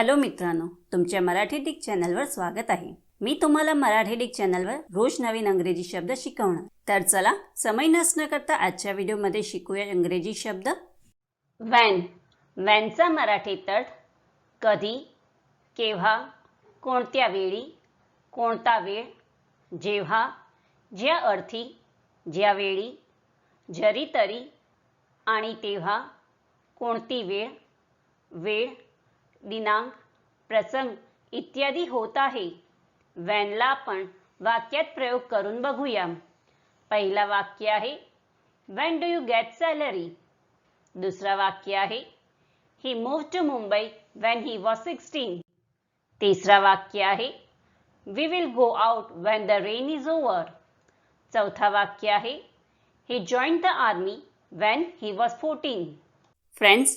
Hello मित्रांनो तुमच्या Marathi Dick चॅनलवर स्वागत आहे. मी तुम्हाला मराठी डिक चॅनलवर रोज नवीन अंग्रेजी शब्द शिकवणार. तर चला समय नसणं करता आजच्या व्हिडिओमध्ये शिकूया इंग्रजी शब्द. वॅन वॅनचा मराठी अर्थ कधी. केव्हा. कोणत्या वेळी. कोणता वेळ. जेव्हा. ज्या अर्थी. ज्या वेळी. जरी तरी. आणि तेव्हा. कोणती वेळ. वेळ. दिनांक प्रसंग इत्यादी होत आहे. वॅनला आपण वाक्यात प्रयोग करून बघूया. पहिला वाक्य आहे when do you get salary दुसरा वाक्य आहे he move to Mumbai when he was sixteen तिसरा वाक्य आहे we will go out when the rain is over चौथा वाक्य आहे he join the army when he was fourteen friends